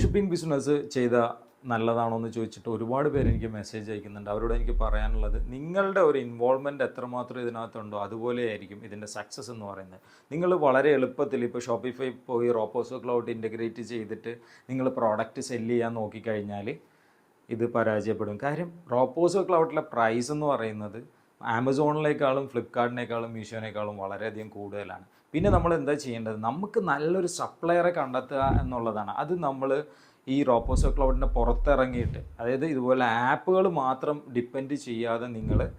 Shipping business ചെയ്ത നല്ലതാണോ എന്ന് ചോദിച്ചിട്ട് ഒരുപാട് പേര് എനിക്ക് മെസ്സേജ് അയക്കുന്നുണ്ട്. അവരോട് എനിക്ക് പറയാനുള്ളത് നിങ്ങളുടെ ഒരു ഇൻവോൾവ്മെന്റ് എത്രമാത്രം ഇതിനകത്തുണ്ടോ അതുപോലെ ആയിരിക്കും ഇതിന്റെ സക്സസ് എന്ന് പറയുന്നത്. നിങ്ങൾ വളരെ എളുപ്പത്തിൽ ഇപ്പോൾ ഷോപ്പിഫൈ പോയി റോപ്പോസോ ക്ലൗഡ് ഇന്റഗ്രേറ്റ് ചെയ്തിട്ട് നിങ്ങൾ പ്രോഡക്റ്റ് സെല്ല് ചെയ്യാൻ നോക്കിക്കഴിഞ്ഞാൽ ഇത് പരാജയപ്പെടും. കാര്യം റോപ്പോസോ ക്ലൗഡിലെ പ്രൈസ് എന്ന് പറയുന്നത് ആമസോണിനേക്കാളും ഫ്ലിപ്കാർട്ടിനേക്കാളും മീഷോനേക്കാളും വളരെയധികം കൂടുതലാണ്. പിന്നെ നമ്മൾ എന്താ ചെയ്യേണ്ടത്? നമുക്ക് നല്ലൊരു സപ്ലയറെ കണ്ടെത്തുക എന്നുള്ളതാണ്. അത് നമ്മൾ ഈ റോപ്പോസോ ക്ലൗഡിന്റെ പുറത്തിറങ്ങിയിട്ട് അതായത് ഇതുപോലെ ആപ്പുകൾ മാത്രം ഡിപ്പെൻഡ് ചെയ്യാതെ നിങ്ങൾ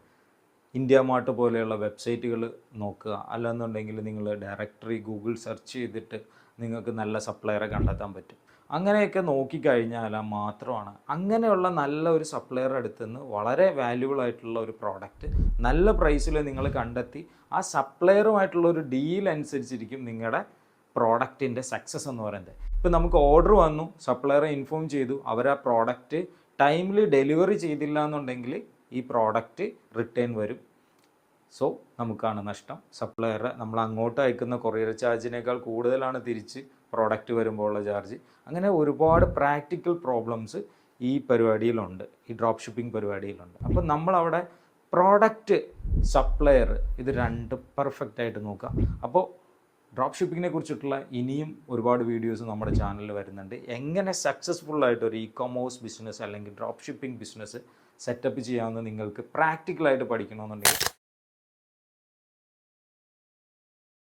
ഇന്ത്യ മാർട്ട് പോലെയുള്ള വെബ്സൈറ്റുകൾ നോക്കുക. അല്ലെന്നുണ്ടെങ്കിൽ നിങ്ങൾ ഡയറക്ടറി ഗൂഗിൾ സെർച്ച് ചെയ്തിട്ട് നിങ്ങൾക്ക് നല്ല സപ്ലയറെ കണ്ടെത്താൻ പറ്റും. അങ്ങനെയൊക്കെ നോക്കിക്കഴിഞ്ഞാൽ മാത്രമാണ് അങ്ങനെയുള്ള നല്ല ഒരു സപ്ലയർ അടുത്തുനിന്ന് വളരെ വാല്യുബിൾ ആയിട്ടുള്ള ഒരു പ്രോഡക്റ്റ് നല്ല പ്രൈസിൽ നിങ്ങൾ കണ്ടെത്തി ആ സപ്ലയറുമായിട്ടുള്ള ഒരു ഡീൽ അനുസരിച്ചിരിക്കും നിങ്ങളുടെ പ്രോഡക്റ്റിന്റെ സക്സസ് എന്ന് പറയുന്നത്. ഇപ്പം നമുക്ക് ഓർഡർ വന്നു സപ്ലയറെ ഇൻഫോം ചെയ്തു അവർ ആ പ്രോഡക്റ്റ് ടൈമിൽ ഡെലിവറി ചെയ്തില്ല എന്നുണ്ടെങ്കിൽ ഈ പ്രോഡക്റ്റ് റിട്ടേൺ വരും. സോ നമുക്കാണ് നഷ്ടം. സപ്ലയർ നമ്മൾ അങ്ങോട്ട് അയക്കുന്ന കൊറിയർ ചാർജിനേക്കാൾ കൂടുതലാണ് തിരിച്ച് പ്രോഡക്റ്റ് വരുമ്പോൾ ഉള്ള ചാർജ് അങ്ങനെ ഒരുപാട് പ്രാക്ടിക്കൽ പ്രോബ്ലംസ് ഈ പരിപാടിയിലുണ്ട്. ഈ ഡ്രോപ്പ് ഷിപ്പിംഗ് പരിപാടിയിലുണ്ട്. അപ്പം നമ്മളവിടെ പ്രോഡക്റ്റ് സപ്ലയർ ഇത് രണ്ട് പെർഫെക്റ്റ് ആയിട്ട് നോക്കുക അപ്പോൾ ഡ്രോപ്പ് ഷിപ്പിങ്ങിനെ കുറിച്ചിട്ടുള്ള ഇനിയും ഒരുപാട് വീഡിയോസ് നമ്മുടെ ചാനലിൽ വരുന്നുണ്ട്. എങ്ങനെ സക്സസ്ഫുൾ ആയിട്ട് ഒരു ഇ കൊമേഴ്സ് ബിസിനസ് അല്ലെങ്കിൽ ഡ്രോപ്പ് ഷിപ്പിംഗ് ബിസിനസ് സെറ്റപ്പ് ചെയ്യാമെന്ന് നിങ്ങൾക്ക് പ്രാക്ടിക്കലായിട്ട് പഠിക്കണമെന്നുണ്ടെങ്കിൽ